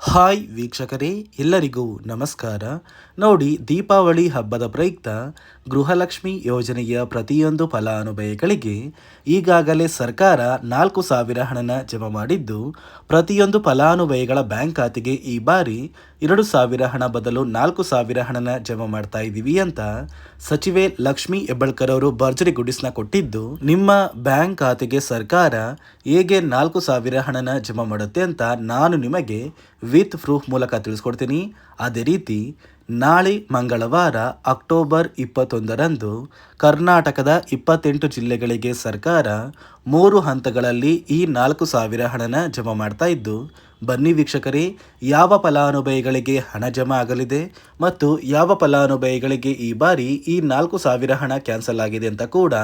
Hi ವೀಕ್ಷಕರೇ, ಎಲ್ಲರಿಗೂ ನಮಸ್ಕಾರ. ನೋಡಿ, ದೀಪಾವಳಿ ಹಬ್ಬದ ಪ್ರಯುಕ್ತ ಗೃಹಲಕ್ಷ್ಮಿ ಯೋಜನೆಯ ಪ್ರತಿಯೊಂದು ಫಲಾನುಭವಿಗಳಿಗೆ ಈಗಾಗಲೇ ಸರ್ಕಾರ ನಾಲ್ಕು ಸಾವಿರ ಹಣನ ಜಮಾ ಮಾಡಿದ್ದು, ಪ್ರತಿಯೊಂದು ಫಲಾನುಭವಿಗಳ ಬ್ಯಾಂಕ್ ಖಾತೆಗೆ ಈ ಬಾರಿ ಎರಡು ಸಾವಿರ ಹಣ ಬದಲು ನಾಲ್ಕು ಸಾವಿರ ಹಣನ ಜಮಾ ಮಾಡ್ತಾ ಇದ್ದೀವಿ ಅಂತ ಸಚಿವೆ ಲಕ್ಷ್ಮಿ ಹೆಬ್ಬಳ್ಕರ್ ಅವರು ಭರ್ಜರಿ ಗುಡಿಸ್ನ ಕೊಟ್ಟಿದ್ದು, ನಿಮ್ಮ ಬ್ಯಾಂಕ್ ಖಾತೆಗೆ ಸರ್ಕಾರ ಹೇಗೆ ನಾಲ್ಕು ಸಾವಿರ ಹಣನ ಜಮಾ ಮಾಡುತ್ತೆ ಅಂತ ನಾನು ನಿಮಗೆ ವಿತ್ ಪ್ರೂಫ್ ಮೂಲಕ ತಿಳಿಸ್ಕೊಡ್ತೀನಿ. ಅದೇ ರೀತಿ, ನಾಳೆ ಮಂಗಳವಾರ ಅಕ್ಟೋಬರ್ ಇಪ್ಪತ್ತೊಂದರಂದು ಕರ್ನಾಟಕದ ಇಪ್ಪತ್ತೆಂಟು ಜಿಲ್ಲೆಗಳಿಗೆ ಸರ್ಕಾರ ಮೂರು ಹಂತಗಳಲ್ಲಿ ಈ ನಾಲ್ಕು ಸಾವಿರ ಹಣನ ಜಮಾ ಮಾಡ್ತಾ ಇದ್ದು ಬನ್ನಿ ವೀಕ್ಷಕರೇ, ಯಾವ ಫಲಾನುಭವಿಗಳಿಗೆ ಹಣ ಜಮಾ ಆಗಲಿದೆ ಮತ್ತು ಯಾವ ಫಲಾನುಭವಿಗಳಿಗೆ ಈ ಬಾರಿ ಈ ನಾಲ್ಕು ಸಾವಿರ ಹಣ ಕ್ಯಾನ್ಸಲ್ ಆಗಿದೆ ಅಂತ ಕೂಡ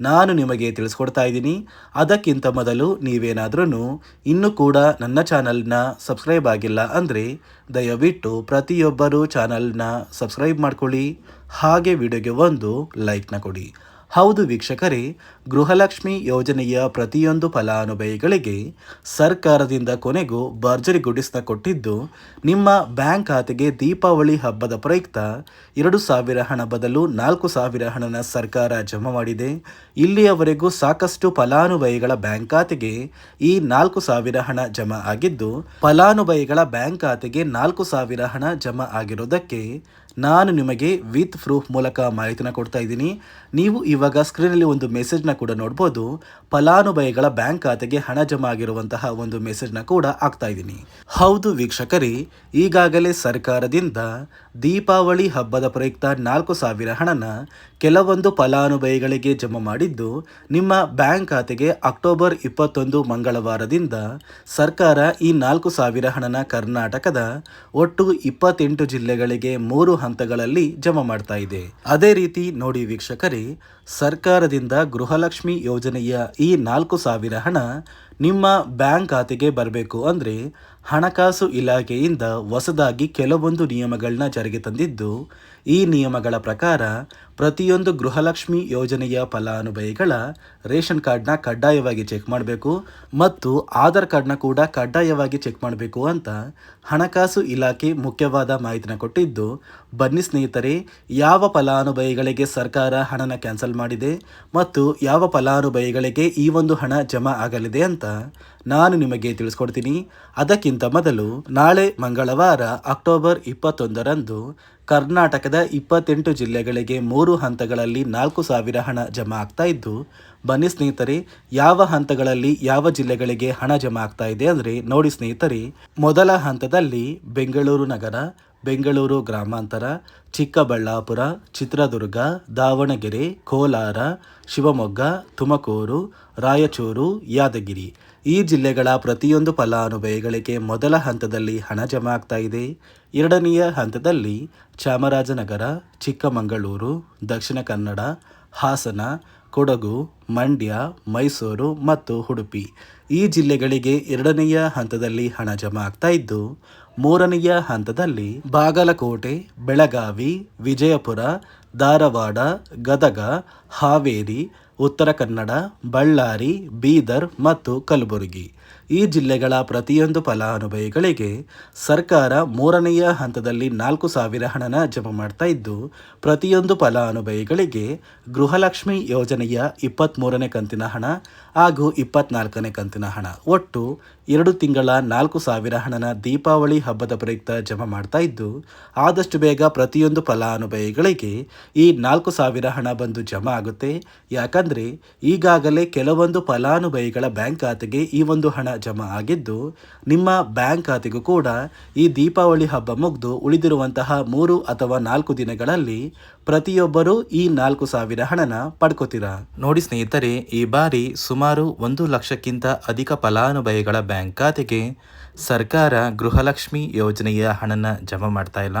ನಾನು ನಿಮಗೆ ತಿಳಿಸ್ಕೊಡ್ತಾ ಇದ್ದೀನಿ. ಅದಕ್ಕಿಂತ ಮೊದಲು ನೀವೇನಾದ್ರೂ ಇನ್ನೂ ಕೂಡ ನನ್ನ ಚಾನಲ್ನ ಸಬ್ಸ್ಕ್ರೈಬ್ ಆಗಿಲ್ಲ ಅಂದರೆ ದಯವಿಟ್ಟು ಪ್ರತಿಯೊಬ್ಬರೂ ಚಾನಲ್ನ ಸಬ್ಸ್ಕ್ರೈಬ್ ಮಾಡ್ಕೊಳ್ಳಿ. ಹಾಗೆ ವಿಡಿಯೋಗೆ ಒಂದು ಲೈಕ್ನ ಕೊಡಿ. ಹೌದು ವೀಕ್ಷಕರೇ, ಗೃಹಲಕ್ಷ್ಮಿ ಯೋಜನೆಯ ಪ್ರತಿಯೊಂದು ಫಲಾನುಭವಿಗಳಿಗೆ ಸರ್ಕಾರದಿಂದ ಕೊನೆಗೂ ಭರ್ಜರಿ ಗುಡಿಸ್ತಾ ಕೊಟ್ಟಿದ್ದು, ನಿಮ್ಮ ಬ್ಯಾಂಕ್ ಖಾತೆಗೆ ದೀಪಾವಳಿ ಹಬ್ಬದ ಪ್ರಯುಕ್ತ ಎರಡು ಸಾವಿರ ಹಣ ಬದಲು ನಾಲ್ಕು ಸಾವಿರ ಹಣನ ಸರ್ಕಾರ ಜಮಾ ಮಾಡಿದೆ. ಇಲ್ಲಿಯವರೆಗೂ ಸಾಕಷ್ಟು ಫಲಾನುಭವಿಗಳ ಬ್ಯಾಂಕ್ ಖಾತೆಗೆ ಈ ನಾಲ್ಕು ಸಾವಿರ ಹಣ ಜಮಾ ಆಗಿದ್ದು, ಫಲಾನುಭವಿಗಳ ಬ್ಯಾಂಕ್ ಖಾತೆಗೆ ನಾಲ್ಕು ಸಾವಿರ ಹಣ ಜಮಾ ಆಗಿರೋದಕ್ಕೆ ನಾನು ನಿಮಗೆ ವಿತ್ ಪ್ರೂಫ್ ಮೂಲಕ ಮಾಹಿತಿನ ಕೊಡ್ತಾ ಇದ್ದೀನಿ. ನೀವು ಇವಾಗ ಸ್ಕ್ರೀನಲ್ಲಿ ಒಂದು ಮೆಸೇಜ್ನ ಕೂಡ ನೋಡ್ಬೋದು. ಫಲಾನುಭವಿಗಳ ಬ್ಯಾಂಕ್ ಖಾತೆಗೆ ಹಣ ಜಮಾ ಆಗಿರುವಂತಹ ಒಂದು ಮೆಸೇಜ್ನ ಕೂಡ ಆಗ್ತಾ ಇದ್ದೀನಿ. ಹೌದು ವೀಕ್ಷಕರೇ, ಈಗಾಗಲೇ ಸರ್ಕಾರದಿಂದ ದೀಪಾವಳಿ ಹಬ್ಬದ ಪ್ರಯುಕ್ತ ನಾಲ್ಕು ಸಾವಿರ ಹಣನ ಕೆಲವೊಂದು ಫಲಾನುಭವಿಗಳಿಗೆ ಜಮಾ ಮಾಡಿದ್ದು, ನಿಮ್ಮ ಬ್ಯಾಂಕ್ ಖಾತೆಗೆ ಅಕ್ಟೋಬರ್ ಇಪ್ಪತ್ತೊಂದು ಮಂಗಳವಾರದಿಂದ ಸರ್ಕಾರ ಈ ನಾಲ್ಕು ಸಾವಿರ ಹಣನ ಕರ್ನಾಟಕದ ಒಟ್ಟು ಇಪ್ಪತ್ತೆಂಟು ಜಿಲ್ಲೆಗಳಿಗೆ ಮೂರು ಹಂತಗಳಲ್ಲಿ ಜಮಾ ಮಾಡ್ತಾ ಇದೆ. ಅದೇ ರೀತಿ ನೋಡಿ ವೀಕ್ಷಕರೇ, ಸರ್ಕಾರದಿಂದ ಗೃಹಲಕ್ಷ್ಮಿ ಯೋಜನೆಯ ಈ ನಾಲ್ಕು ಸಾವಿರ ಹಣ ನಿಮ್ಮ ಬ್ಯಾಂಕ್ ಖಾತೆಗೆ ಬರಬೇಕು ಅಂದರೆ ಹಣಕಾಸು ಇಲಾಖೆಯಿಂದ ಹೊಸದಾಗಿ ಕೆಲವೊಂದು ನಿಯಮಗಳನ್ನ ಜಾರಿಗೆ ತಂದಿದ್ದು, ಈ ನಿಯಮಗಳ ಪ್ರಕಾರ ಪ್ರತಿಯೊಂದು ಗೃಹಲಕ್ಷ್ಮಿ ಯೋಜನೆಯ ಫಲಾನುಭವಿಗಳ ರೇಷನ್ ಕಾರ್ಡ್ನ ಕಡ್ಡಾಯವಾಗಿ ಚೆಕ್ ಮಾಡಬೇಕು ಮತ್ತು ಆಧಾರ್ ಕಾರ್ಡ್ನ ಕೂಡ ಕಡ್ಡಾಯವಾಗಿ ಚೆಕ್ ಮಾಡಬೇಕು ಅಂತ ಹಣಕಾಸು ಇಲಾಖೆ ಮುಖ್ಯವಾದ ಮಾಹಿತಿನ ಕೊಟ್ಟಿದ್ದು ಬನ್ನಿ ಸ್ನೇಹಿತರೆ, ಯಾವ ಫಲಾನುಭವಿಗಳಿಗೆ ಸರ್ಕಾರ ಹಣನ ಕ್ಯಾನ್ಸಲ್ ಮಾಡಿದೆ ಮತ್ತು ಯಾವ ಫಲಾನುಭವಿಗಳಿಗೆ ಈ ಒಂದು ಹಣ ಜಮಾ ಆಗಲಿದೆ ಅಂತ ನಾನು ನಿಮಗೆ ತಿಳಿಸ್ಕೊಡ್ತೀನಿ. ಅದಕ್ಕಿಂತ ಮೊದಲು ನಾಳೆ ಮಂಗಳವಾರ ಅಕ್ಟೋಬರ್ ಇಪ್ಪತ್ತೊಂದರಂದು ಕರ್ನಾಟಕದ ಇಪ್ಪತ್ತೆಂಟು ಜಿಲ್ಲೆಗಳಿಗೆ ಮೂರು ಹಂತಗಳಲ್ಲಿ ನಾಲ್ಕು ಸಾವಿರ ಹಣ ಜಮಾ ಆಗ್ತಾ ಇದ್ದು, ಬನ್ನಿ ಸ್ನೇಹಿತರೆ, ಯಾವ ಹಂತಗಳಲ್ಲಿ ಯಾವ ಜಿಲ್ಲೆಗಳಿಗೆ ಹಣ ಜಮಾ ಆಗ್ತಾ ಇದೆ ಅಂದರೆ ನೋಡಿ ಸ್ನೇಹಿತರೆ, ಮೊದಲ ಹಂತದಲ್ಲಿ ಬೆಂಗಳೂರು ನಗರ ಬೆಂಗಳೂರು ಗ್ರಾಮಾಂತರ, ಚಿಕ್ಕಬಳ್ಳಾಪುರ, ಚಿತ್ರದುರ್ಗ, ದಾವಣಗೆರೆ, ಕೋಲಾರ, ಶಿವಮೊಗ್ಗ, ತುಮಕೂರು, ರಾಯಚೂರು, ಯಾದಗಿರಿ. ಈ ಜಿಲ್ಲೆಗಳ ಪ್ರತಿಯೊಂದು ಫಲಾನುಭವಿಗಳಿಗೆ ಮೊದಲ ಹಂತದಲ್ಲಿ ಹಣ ಜಮಾ ಆಗ್ತಾ ಇದೆ. ಎರಡನೆಯ ಹಂತದಲ್ಲಿ ಚಾಮರಾಜನಗರ, ಚಿಕ್ಕಮಗಳೂರು, ದಕ್ಷಿಣ ಕನ್ನಡ, ಹಾಸನ ಕೊಡಗು, ಮಂಡ್ಯ, ಮೈಸೂರು ಮತ್ತು ಉಡುಪಿ. ಈ ಜಿಲ್ಲೆಗಳಿಗೆ ಎರಡನೆಯ ಹಂತದಲ್ಲಿ ಹಣ ಜಮಾ ಆಗ್ತಾ ಇದ್ದು, ಮೂರನೆಯ ಹಂತದಲ್ಲಿ ಬಾಗಲಕೋಟೆ, ಬೆಳಗಾವಿ, ವಿಜಯಪುರ, ಧಾರವಾಡ, ಗದಗ, ಹಾವೇರಿ ಉತ್ತರ ಕನ್ನಡ, ಬಳ್ಳಾರಿ, ಬೀದರ್ ಮತ್ತು ಕಲಬುರಗಿ. ಈ ಜಿಲ್ಲೆಗಳ ಪ್ರತಿಯೊಂದು ಫಲಾನುಭವಿಗಳಿಗೆ ಸರ್ಕಾರ ಮೂರನೆಯ ಹಂತದಲ್ಲಿ ನಾಲ್ಕು ಸಾವಿರ ಹಣನ ಜಮಾ ಮಾಡ್ತಾ ಇದ್ದು, ಪ್ರತಿಯೊಂದು ಫಲಾನುಭವಿಗಳಿಗೆ ಗೃಹಲಕ್ಷ್ಮಿ ಯೋಜನೆಯ ಇಪ್ಪತ್ತ್ಮೂರನೇ ಕಂತಿನ ಹಣ ಹಾಗೂ ಇಪ್ಪತ್ನಾಲ್ಕನೇ ಕಂತಿನ ಹಣ. ಒಟ್ಟು ಎರಡು ತಿಂಗಳ ನಾಲ್ಕು ಸಾವಿರ ಹಣನ ದೀಪಾವಳಿ ಹಬ್ಬದ ಪ್ರಯುಕ್ತ ಜಮಾ ಮಾಡ್ತಾ ಇದ್ದು, ಆದಷ್ಟು ಬೇಗ ಪ್ರತಿಯೊಂದು ಫಲಾನುಭವಿಗಳಿಗೆ ಈ ನಾಲ್ಕು ಸಾವಿರ ಹಣ ಬಂದು ಜಮಾ ಆಗುತ್ತೆ. ಯಾಕಂದರೆ ಈಗಾಗಲೇ ಕೆಲವೊಂದು ಫಲಾನುಭವಿಗಳ ಬ್ಯಾಂಕ್ ಖಾತೆಗೆ ಈ ಒಂದು ಹಣ ಜಮಾ ಆಗಿದ್ದು, ನಿಮ್ಮ ಬ್ಯಾಂಕ್ ಖಾತೆಗೂ ಕೂಡ ಈ ದೀಪಾವಳಿ ಹಬ್ಬ ಮುಗಿದು ಉಳಿದಿರುವಂತಹ ಮೂರು ಅಥವಾ ನಾಲ್ಕು ದಿನಗಳಲ್ಲಿ ಪ್ರತಿಯೊಬ್ಬರೂ ಈ ನಾಲ್ಕು ಸಾವಿರ ಹಣನ ಪಡ್ಕೋತೀರಾ? ನೋಡಿ ಸ್ನೇಹಿತರೆ, ಈ ಬಾರಿ ಸುಮಾರು ಒಂದು ಲಕ್ಷಕ್ಕಿಂತ ಅಧಿಕ ಫಲಾನುಭವಿಗಳ ಬ್ಯಾಂಕ್ ಖಾತೆಗೆ ಸರ್ಕಾರ ಗೃಹಲಕ್ಷ್ಮಿ ಯೋಜನೆಯ ಹಣನ ಜಮಾ ಮಾಡ್ತಾ ಇಲ್ಲ.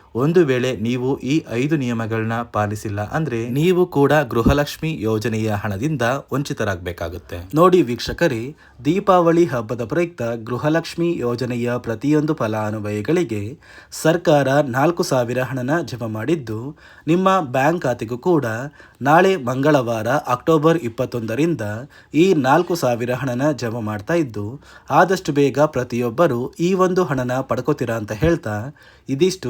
ಒಂದು ವೇಳೆ ನೀವು ಈ ಐದು ನಿಯಮಗಳನ್ನ ಪಾಲಿಸಿಲ್ಲ ಅಂದ್ರೆ ನೀವು ಕೂಡ ಗೃಹಲಕ್ಷ್ಮಿ ಯೋಜನೆಯ ಹಣದಿಂದ ವಂಚಿತರಾಗಬೇಕಾಗುತ್ತೆ. ನೋಡಿ ವೀಕ್ಷಕರೇ, ದೀಪಾವಳಿ ಹಬ್ಬದ ಪ್ರಯುಕ್ತ ಗೃಹಲಕ್ಷ್ಮಿ ಯೋಜನೆಯ ಪ್ರತಿಯೊಂದು ಫಲಾನುಭವಿಗಳಿಗೆ ಸರ್ಕಾರ ನಾಲ್ಕು ಸಾವಿರ ಹಣನ ಜಮಾ ಮಾಡಿದ್ದು, ನಿಮ್ಮ ಬ್ಯಾಂಕ್ ಖಾತೆಗೂ ಕೂಡ ನಾಳೆ ಮಂಗಳವಾರ ಅಕ್ಟೋಬರ್ ಇಪ್ಪತ್ತೊಂದರಿಂದ ಈ ನಾಲ್ಕು ಸಾವಿರ ಹಣನ ಜಮಾ ಮಾಡ್ತಾ ಇದ್ದು, ಆದಷ್ಟು ಬೇಗ ಪ್ರತಿಯೊಬ್ಬರು ಈ ಒಂದು ಹಣನ ಪಡ್ಕೋತೀರಾ ಅಂತ ಹೇಳ್ತಾ, ಇದಿಷ್ಟು